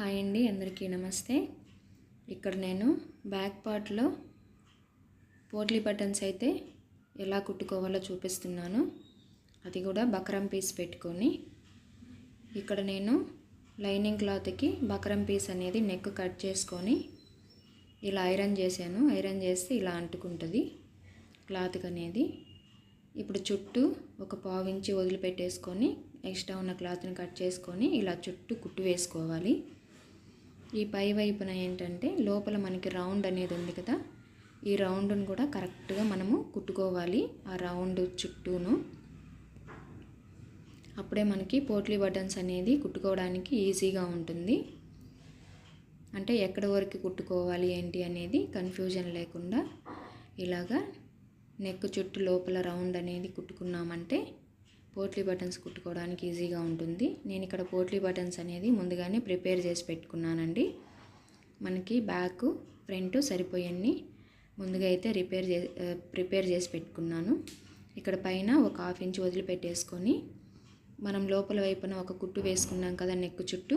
Hi అండి అందరికీ నమస్తే. ఇక్కడ నేను బ్యాక్ పార్ట్లో పోట్లీ బటన్స్ అయితే ఎలా కుట్టుకోవాలో చూపిస్తున్నాను. అది కూడా బక్రం పీస్ పెట్టుకొని. ఇక్కడ నేను లైనింగ్ క్లాత్కి బక్రం పీస్ అనేది నెక్ కట్ చేసుకొని ఇలా ఐరన్ చేశాను. ఐరన్ చేస్తే ఇలా అంటుకుంటుంది క్లాత్కి అనేది. ఇప్పుడు చుట్టూ ఒక పావు ఇంచి వదిలిపెట్టేసుకొని ఎక్స్ట్రా ఉన్న క్లాత్ని కట్ చేసుకొని ఇలా చుట్టూ కుట్టు వేసుకోవాలి. ఈ పై వైపున ఏంటంటే లోపల మనకి రౌండ్ అనేది ఉంది కదా. ఈ రౌండ్ను కూడా కరెక్ట్గా మనము కుట్టుకోవాలి. ఆ రౌండ్ చుట్టూను. అప్పుడే మనకి పోట్లీ బటన్స్ అనేది కుట్టుకోవడానికి ఈజీగా ఉంటుంది. అంటే ఎక్కడి వరకు కుట్టుకోవాలి ఏంటి అనేది కన్ఫ్యూజన్ లేకుండా ఇలాగా నెక్ చుట్టూ లోపల రౌండ్ అనేది కుట్టుకున్నామంటే పోట్లీ బటన్స్ కుట్టుకోవడానికి ఈజీగా ఉంటుంది. నేను ఇక్కడ పోట్లీ బటన్స్ అనేది ముందుగానే ప్రిపేర్ చేసి పెట్టుకున్నానండి. మనకి బ్యాక్ ఫ్రంట్ సరిపోయన్ని ముందుగా అయితే రిపేర్ చే ప్రిపేర్ చేసి పెట్టుకున్నాను. ఇక్కడ పైన ఒక హాఫ్ ఇంచ్ వదిలిపెట్టేసుకొని మనం లోపల వైపున ఒక కుట్టు వేసుకున్నాం కదా నెక్ చుట్టూ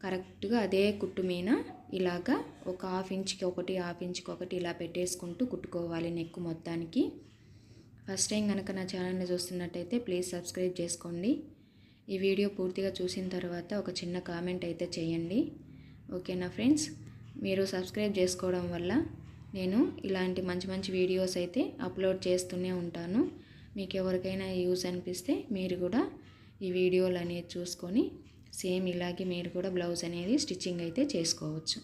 కరెక్ట్గా అదే కుట్టు మీద ఇలాగా ఒక హాఫ్ ఇంచ్కి ఒకటి హాఫ్ ఇంచ్కి ఒకటి ఇలా పెట్టేసుకుంటూ కుట్టుకోవాలి నెక్ మొత్తానికి. ఫస్ట్ టైం కనుక నా ఛానల్ని చూస్తున్నట్టయితే ప్లీజ్ సబ్స్క్రైబ్ చేసుకోండి. ఈ వీడియో పూర్తిగా చూసిన తర్వాత ఒక చిన్న కామెంట్ అయితే చేయండి. ఓకేనా ఫ్రెండ్స్? మీరు సబ్స్క్రైబ్ చేసుకోవడం వల్ల నేను ఇలాంటి మంచి మంచి వీడియోస్ అయితే అప్లోడ్ చేస్తూనే ఉంటాను. మీకు ఎవరికైనా యూజ్ అనిపిస్తే మీరు కూడా ఈ వీడియోలు అనేది చూసుకొని సేమ్ ఇలాగే మీరు కూడా బ్లౌజ్ అనేది స్టిచ్చింగ్ అయితే చేసుకోవచ్చు.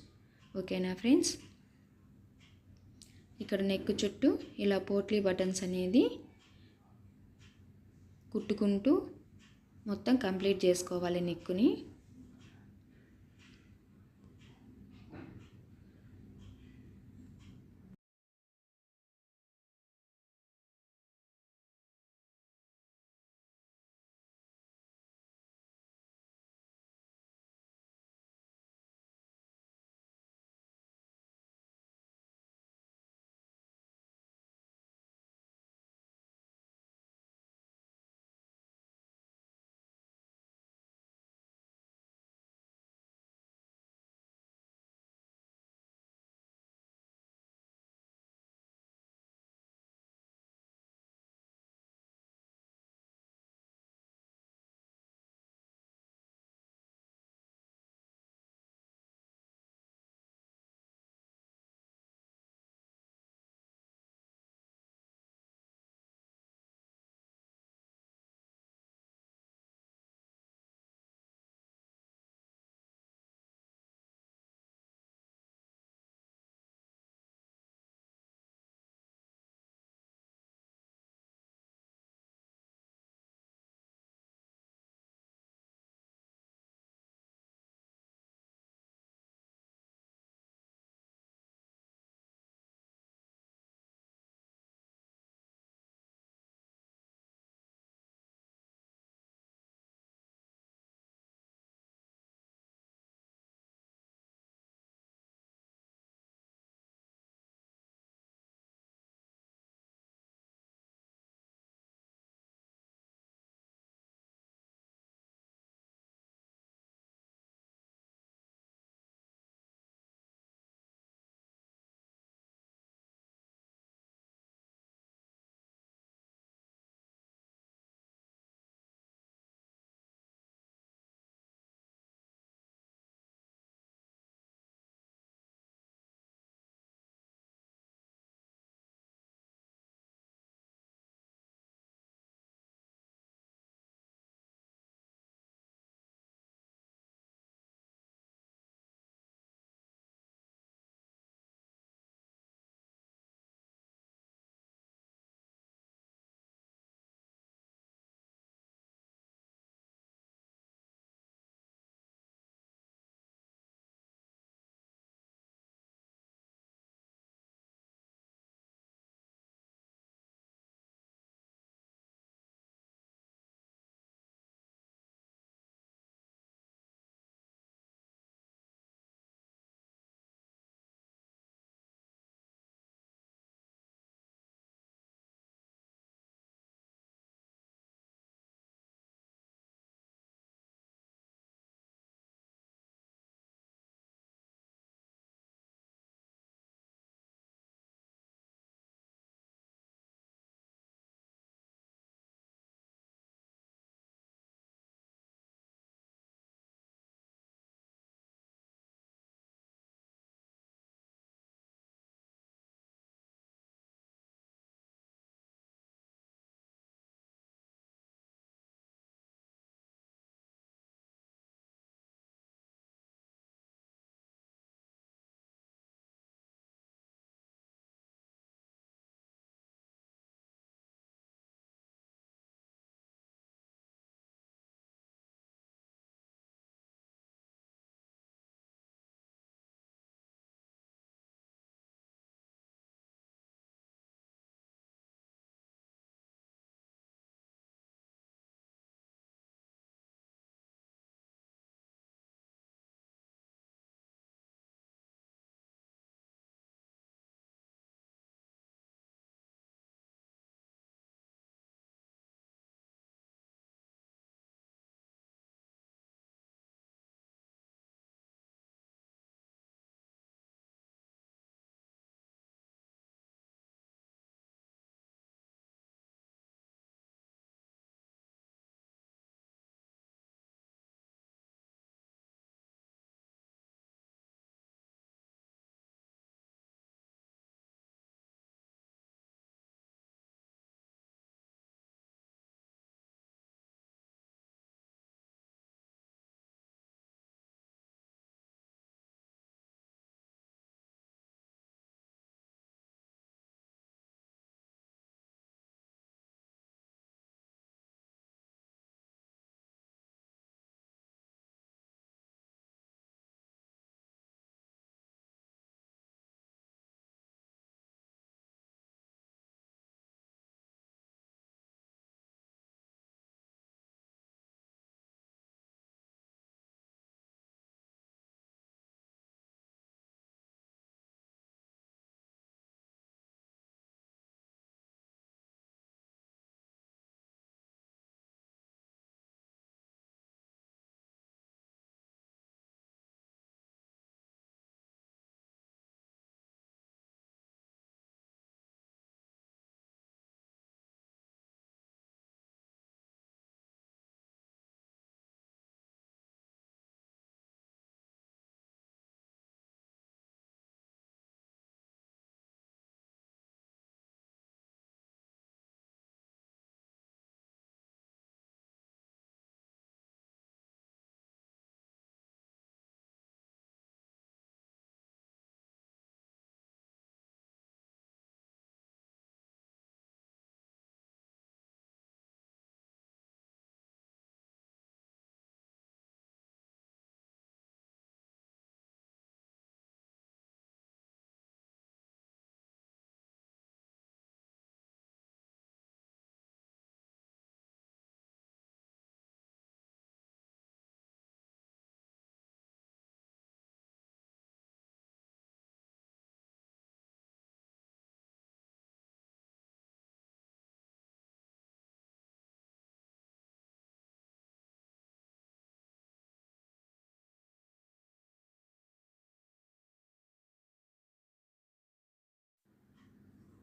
ఓకేనా ఫ్రెండ్స్? ఇక్కడ నెక్ చుట్టూ ఇలా పోట్లీ బటన్స్ అనేది కుట్టుకుంటూ మొత్తం కంప్లీట్ చేసుకోవాలి నెక్కుని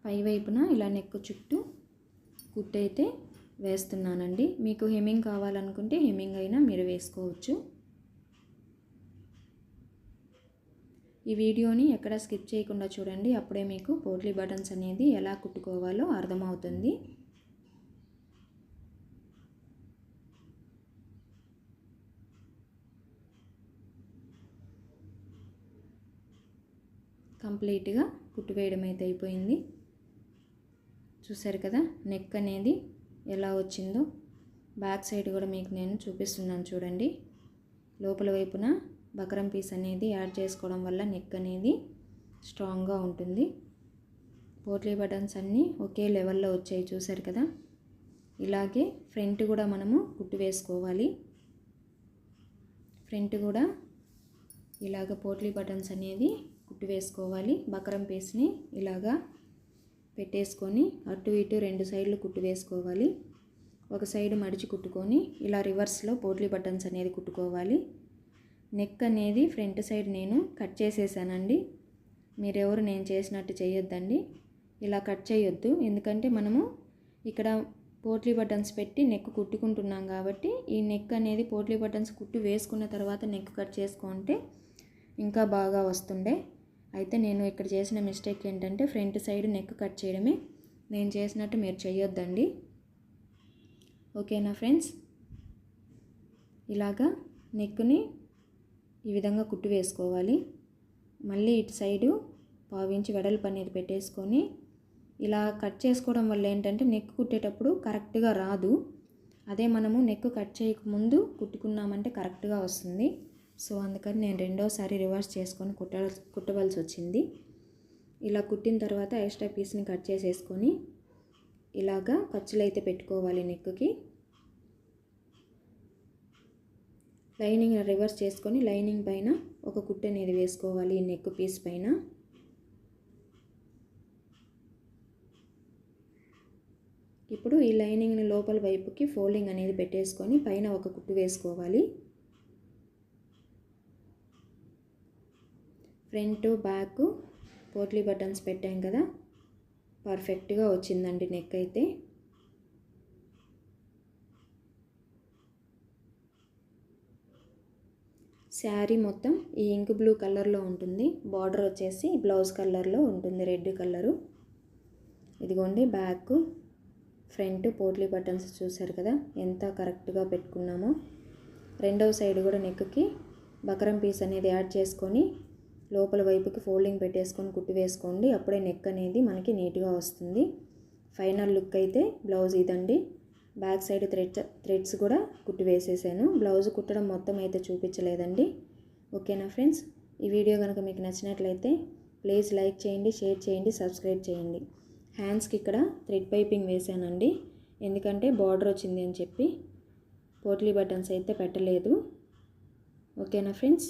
పై వైపున ఇలా నెక్ చుట్టూ కుట్టయితే వేస్తున్నానండి. మీకు హెమ్మింగ్ కావాలనుకుంటే హెమ్మింగ్ అయినా మీరు వేసుకోవచ్చు. ఈ వీడియోని ఎక్కడ స్కిప్ చేయకుండా చూడండి. అప్పుడే మీకు పోట్లీ బటన్స్ అనేది ఎలా కుట్టుకోవాలో అర్థమవుతుంది. కంప్లీట్గా కుట్టువేయడం అయితే అయిపోయింది. చూసారు కదా? నెక్ అనేది ఎలా వచ్చిందో? బ్యాక్ సైడ్ కూడా మీకు నేను చూపిస్తున్నాను చూడండి. లోపల వైపున బకరం పీస్ అనేది యాడ్ చేసుకోవడం వల్ల నెక్ అనేది స్ట్రాంగ్గా ఉంటుంది. పోట్లీ బటన్స్ అన్నీ ఒకే లెవెల్లో వచ్చాయి చూసారు కదా? ఇలాగే ఫ్రంట్ కూడా మనము కుట్టు వేసుకోవాలి. ఫ్రంట్ కూడా ఇలాగ పోట్లీ బటన్స్ అనేది కుట్టు వేసుకోవాలి. బకరం పీస్ని ఇలాగా పెట్టేసుకొని అటు ఇటు రెండు సైడ్లు కుట్టు వేసుకోవాలి. ఒక సైడ్ మడిచి కుట్టుకొని ఇలా రివర్స్లో పోట్లీ బటన్స్ అనేది కుట్టుకోవాలి. నెక్ అనేది ఫ్రంట్ సైడ్ నేను కట్ చేసేసానండి. మీరెవరు నేను చేసినట్టు చేయొద్దండి. ఇలా కట్ చేయొద్దు. ఎందుకంటే మనము ఇక్కడ పోట్లీ బటన్స్ పెట్టి నెక్ కుట్టుకుంటున్నాం కాబట్టి ఈ నెక్ అనేది పోట్లీ బటన్స్ కుట్టు వేసుకున్న తర్వాత నెక్ కట్ చేసుకుంటే ఇంకా బాగా వస్తుండే. అయితే నేను ఇక్కడ చేసిన మిస్టేక్ ఏంటంటే ఫ్రంట్ సైడ్ నెక్ కట్ చేయడమే. నేను చేసినట్టు మీరు చేయొద్దండి ఓకేనా ఫ్రెండ్స్? ఇలాగా నెక్ని ఈ విధంగా కుట్టు వేసుకోవాలి. మళ్ళీ ఇటు సైడు పావించి వెడల్పు అనేది పెట్టేసుకొని ఇలా కట్ చేసుకోవడం వల్ల ఏంటంటే నెక్ కుట్టేటప్పుడు కరెక్ట్గా రాదు. అదే మనము నెక్ కట్ చేయకముందు కుట్టుకున్నామంటే కరెక్ట్గా వస్తుంది. సో అందుకని నేను రెండోసారి రివర్స్ చేసుకొని కుట్ట కుట్టవలసి వచ్చింది. ఇలా కుట్టిన తర్వాత ఎక్స్ట్రా పీస్ని కట్ చేసేసుకొని ఇలాగా ఖర్చులు అయితే పెట్టుకోవాలి నెక్కి లైనింగ్ రివర్స్ చేసుకొని లైనింగ్ పైన ఒక కుట్ట అనేది వేసుకోవాలి ఈ నెక్ పీస్ పైన. ఇప్పుడు ఈ లైనింగ్ని లోపల వైపుకి ఫోల్డింగ్ అనేది పెట్టేసుకొని పైన ఒక కుట్టు వేసుకోవాలి. ఫ్రంట్ బ్యాక్ పోట్లీ బటన్స్ పెట్టాం కదా. పర్ఫెక్ట్గా వచ్చిందండి నెక్ అయితే. శారీ మొత్తం ఈ ఇంక్ బ్లూ కలర్లో ఉంటుంది. బార్డర్ వచ్చేసి బ్లౌజ్ కలర్లో ఉంటుంది రెడ్ కలరు. ఇదిగోండి బ్యాక్ ఫ్రంట్ పోట్లీ బటన్స్ చూసారు కదా ఎంత కరెక్ట్గా పెట్టుకున్నామో. రెండవ సైడ్ కూడా నెక్కి బకరం పీస్ అనేది యాడ్ చేసుకొని లోపల వైపుకి ఫోల్డింగ్ పెట్టేసుకొని కుట్టి వేసుకోండి. అప్పుడే నెక్ అనేది మనకి నీట్గా వస్తుంది. ఫైనల్ లుక్ అయితే బ్లౌజ్ ఇదండి. బ్యాక్ సైడ్ థ్రెడ్స్ థ్రెడ్స్ కూడా కుట్టి వేసేసాను. బ్లౌజ్ కుట్టడం మొత్తం అయితే చూపించలేదండి. ఓకేనా ఫ్రెండ్స్ ఈ వీడియో కనుక మీకు నచ్చినట్లయితే ప్లీజ్ లైక్ చేయండి షేర్ చేయండి సబ్స్క్రైబ్ చేయండి. హ్యాండ్స్కి ఇక్కడ థ్రెడ్ పైపింగ్ వేసానండి. ఎందుకంటే బార్డర్ వచ్చింది అని చెప్పి. పోట్లీ బటన్స్ అయితే పెట్టలేదు. ఓకేనా friends